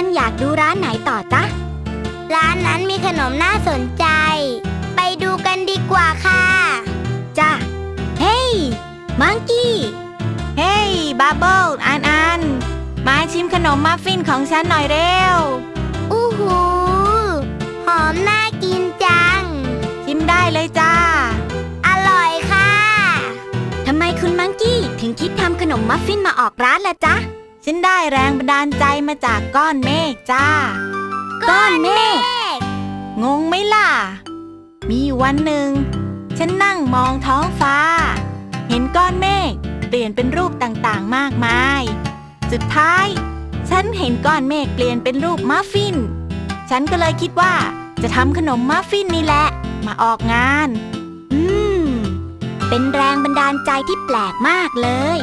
อันอยากดูร้านไหนต่อจ๊ะ ร้านนั้นมีขนมน่าสนใจ ไปดูกันดีกว่าค่ะ จ้ะ เฮ้ย มังกี้ เฮ้ย บับเบิลอันอัน มาชิมขนมมัฟฟินของฉันหน่อยเร็ว อู้หู หอมน่ากินจัง ชิมได้เลยจ้า อร่อยค่ะ ทำไมคุณมังกี้ถึงคิดทำขนมมัฟฟินมาออกร้านล่ะจ๊ะ ฉันได้แรงบันดาลใจมาจากก้อนเมฆจ้า ก้อนเมฆงงไหมล่ะ มีอยู่วันหนึ่ง ฉันนั่งมองท้องฟ้า เห็นก้อนเมฆเปลี่ยนเป็นรูปต่างๆมากมาย สุดท้าย ฉันเห็นก้อนเมฆเปลี่ยนเป็นรูปมัฟฟิน ฉันก็เลยคิดว่าจะทำขนมมัฟฟินนี่แหละ มาออกงาน อืม เป็นแรงบันดาลใจที่แปลกมากเลย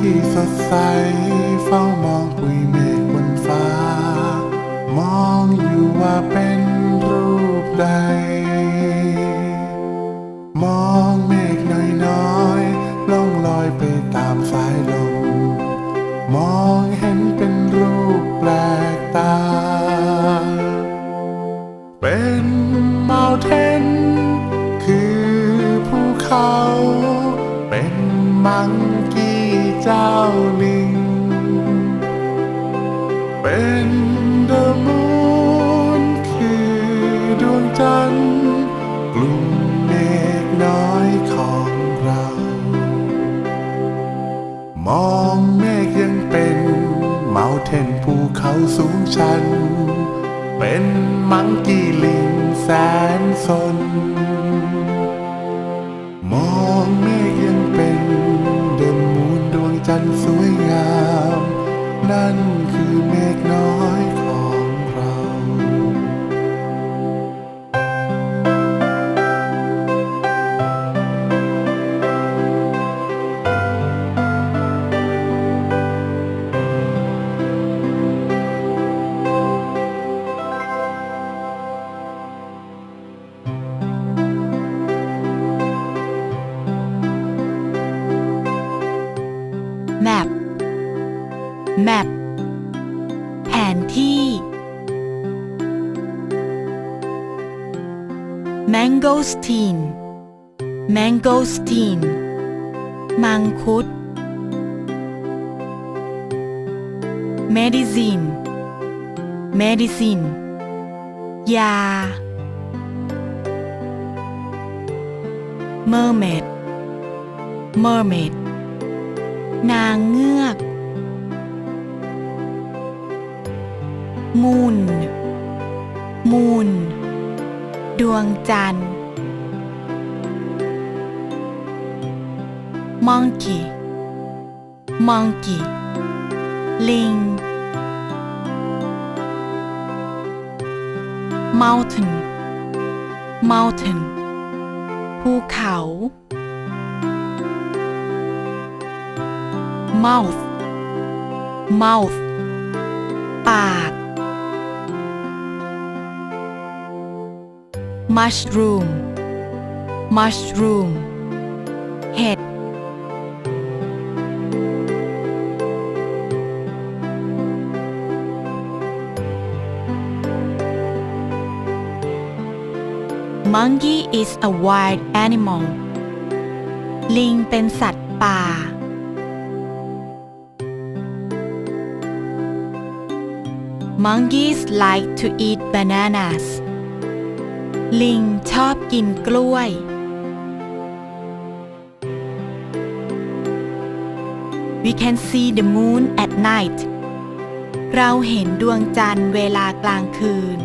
ที่สดใสเฝ้ามองปุยเมฆบนฟ้า มองอยู่ว่าเป็นรูปใด มองเมฆน้อยๆล่องลอยไปตามสายลม มองเห็นเป็นรูปแปลกตา เป็นเมาเทนคือภูเขา เป็นมัง เจ้าลิง เป็นเดอะมูนคือดวงจันทร์กลุ่มเมฆน้อยของเรา มองเมฆยังเป็นเมาเทนภูเขาสูงชัน เป็นมังกี้ลิงแสนสน แมปแผนที่ mangosteen mangosteen มังคุด medicine medicine ยา mermaid mermaid นางเงือก มูนมูนดวงจันทร์มองกี้มองกี้ลิง mountain mountain ภูเขา mouth mouth mushroom mushroom เห็ด monkey is a wild animal ลิงเป็นสัตว์ป่า Monkeys like to eat bananas ลิงชอบกินกล้วย We can see the moon at night เราเห็นดวงจันทร์เวลากลางคืน